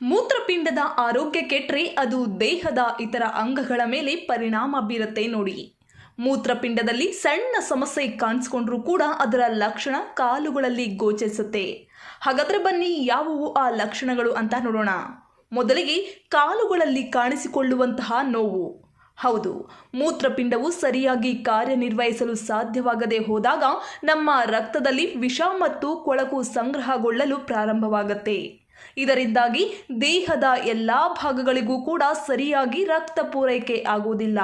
ಮೂತ್ರಪಿಂಡದ ಆರೋಗ್ಯ ಕೆಟ್ಟರೆ ಅದು ದೇಹದ ಇತರ ಅಂಗಗಳ ಮೇಲೆ ಪರಿಣಾಮ ಬೀರುತ್ತೆ ನೋಡಿ. ಮೂತ್ರಪಿಂಡದಲ್ಲಿ ಸಣ್ಣ ಸಮಸ್ಯೆ ಕಾಣಿಸ್ಕೊಂಡ್ರೂ ಕೂಡ ಅದರ ಲಕ್ಷಣ ಕಾಲುಗಳಲ್ಲಿ ಗೋಚರಿಸುತ್ತೆ. ಹಾಗಾದ್ರೆ ಬನ್ನಿ, ಯಾವುವು ಆ ಲಕ್ಷಣಗಳು ಅಂತ ನೋಡೋಣ. ಮೊದಲಿಗೆ ಕಾಲುಗಳಲ್ಲಿ ಕಾಣಿಸಿಕೊಳ್ಳುವಂತಹ ನೋವು. ಹೌದು, ಮೂತ್ರಪಿಂಡವು ಸರಿಯಾಗಿ ಕಾರ್ಯನಿರ್ವಹಿಸಲು ಸಾಧ್ಯವಾಗದೆ ಹೋದಾಗ ನಮ್ಮ ರಕ್ತದಲ್ಲಿ ವಿಷ ಮತ್ತು ಕೊಳಕು ಸಂಗ್ರಹಗೊಳ್ಳಲು ಪ್ರಾರಂಭವಾಗುತ್ತೆ. ಇದರಿಂದಾಗಿ ದೇಹದ ಎಲ್ಲ ಭಾಗಗಳಿಗೂ ಕೂಡ ಸರಿಯಾಗಿ ರಕ್ತ ಪೂರೈಕೆ ಆಗುವುದಿಲ್ಲ.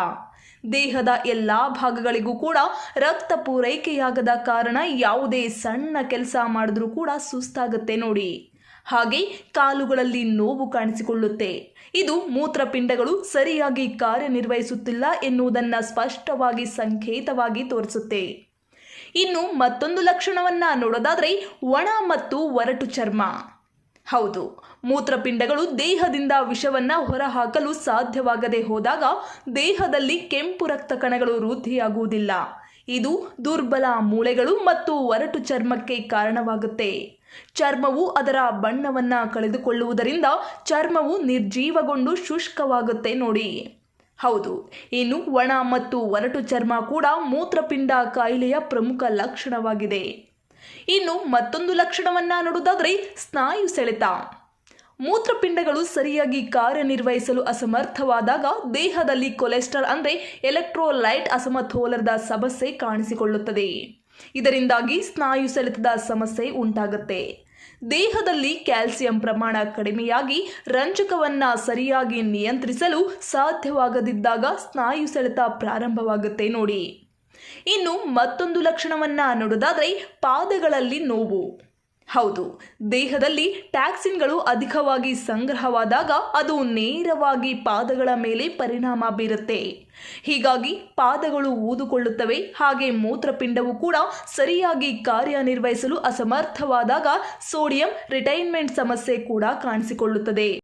ದೇಹದ ಎಲ್ಲ ಭಾಗಗಳಿಗೂ ಕೂಡ ರಕ್ತ ಪೂರೈಕೆಯಾಗದ ಕಾರಣ ಯಾವುದೇ ಸಣ್ಣ ಕೆಲಸ ಮಾಡಿದ್ರೂ ಕೂಡ ಸುಸ್ತಾಗುತ್ತೆ ನೋಡಿ. ಹಾಗೆ ಕಾಲುಗಳಲ್ಲಿ ನೋವು ಕಾಣಿಸಿಕೊಳ್ಳುತ್ತೆ. ಇದು ಮೂತ್ರಪಿಂಡಗಳು ಸರಿಯಾಗಿ ಕಾರ್ಯನಿರ್ವಹಿಸುತ್ತಿಲ್ಲ ಎನ್ನುವುದನ್ನು ಸ್ಪಷ್ಟವಾಗಿ ಸಂಕೇತವಾಗಿ ತೋರಿಸುತ್ತೆ. ಇನ್ನು ಮತ್ತೊಂದು ಲಕ್ಷಣವನ್ನ ನೋಡೋದಾದ್ರೆ ಒಣ ಮತ್ತು ಒರಟು ಚರ್ಮ. ಹೌದು. ಮೂತ್ರಪಿಂಡಗಳು ದೇಹದಿಂದ ವಿಷವನ್ನು ಹೊರಹಾಕಲು ಸಾಧ್ಯವಾಗದೆ ಹೋದಾಗ ದೇಹದಲ್ಲಿ ಕೆಂಪು ರಕ್ತ ಕಣಗಳು ವೃದ್ಧಿಯಾಗುವುದಿಲ್ಲ. ಇದು ದುರ್ಬಲ ಮೂಳೆಗಳು ಮತ್ತು ಒರಟು ಚರ್ಮಕ್ಕೆ ಕಾರಣವಾಗುತ್ತೆ. ಚರ್ಮವು ಅದರ ಬಣ್ಣವನ್ನು ಕಳೆದುಕೊಳ್ಳುವುದರಿಂದ ಚರ್ಮವು ನಿರ್ಜೀವಗೊಂಡು ಶುಷ್ಕವಾಗುತ್ತೆ ನೋಡಿ. ಹೌದು, ಇನ್ನು ಒಣ ಮತ್ತು ಒರಟು ಚರ್ಮ ಕೂಡ ಮೂತ್ರಪಿಂಡ ಕಾಯಿಲೆಯ ಪ್ರಮುಖ ಲಕ್ಷಣವಾಗಿದೆ. ಇನ್ನು ಮತ್ತೊಂದು ಲಕ್ಷಣವನ್ನ ನೋಡುವುದಾದರೆ ಸ್ನಾಯು ಸೆಳೆತ. ಮೂತ್ರಪಿಂಡಗಳು ಸರಿಯಾಗಿ ಕಾರ್ಯನಿರ್ವಹಿಸಲು ಅಸಮರ್ಥವಾದಾಗ ದೇಹದಲ್ಲಿ ಕೊಲೆಸ್ಟ್ರಾಲ್ ಅಂದರೆ ಎಲೆಕ್ಟ್ರೋಲೈಟ್ ಅಸಮತೋಲನದ ಸಮಸ್ಯೆ ಕಾಣಿಸಿಕೊಳ್ಳುತ್ತದೆ. ಇದರಿಂದಾಗಿ ಸ್ನಾಯು ಸೆಳೆತದ ಸಮಸ್ಯೆ ಉಂಟಾಗುತ್ತೆ. ದೇಹದಲ್ಲಿ ಕ್ಯಾಲ್ಸಿಯಂ ಪ್ರಮಾಣ ಕಡಿಮೆಯಾಗಿ ರಂಜಕವನ್ನ ಸರಿಯಾಗಿ ನಿಯಂತ್ರಿಸಲು ಸಾಧ್ಯವಾಗದಿದ್ದಾಗ ಸ್ನಾಯು ಸೆಳೆತ ಪ್ರಾರಂಭವಾಗುತ್ತೆ ನೋಡಿ. ಇನ್ನು ಮತ್ತೊಂದು ಲಕ್ಷಣವನ್ನ ನೋಡೋದಾದ್ರೆ ಪಾದಗಳಲ್ಲಿ ನೋವು. ಹೌದು, ದೇಹದಲ್ಲಿ ಟ್ಯಾಕ್ಸಿನ್ಗಳು ಅಧಿಕವಾಗಿ ಸಂಗ್ರಹವಾದಾಗ ಅದು ನೇರವಾಗಿ ಪಾದಗಳ ಮೇಲೆ ಪರಿಣಾಮ ಬೀರುತ್ತೆ. ಹೀಗಾಗಿ ಪಾದಗಳು ಊದುಕೊಳ್ಳುತ್ತವೆ, ಹಾಗೆ ಮೂತ್ರಪಿಂಡವು ಕೂಡ ಸರಿಯಾಗಿ ಕಾರ್ಯನಿರ್ವಹಿಸಲು ಅಸಮರ್ಥವಾದಾಗ ಸೋಡಿಯಂ ರಿಟೈನ್ಮೆಂಟ್ ಸಮಸ್ಯೆ ಕೂಡ ಕಾಣಿಸಿಕೊಳ್ಳುತ್ತದೆ.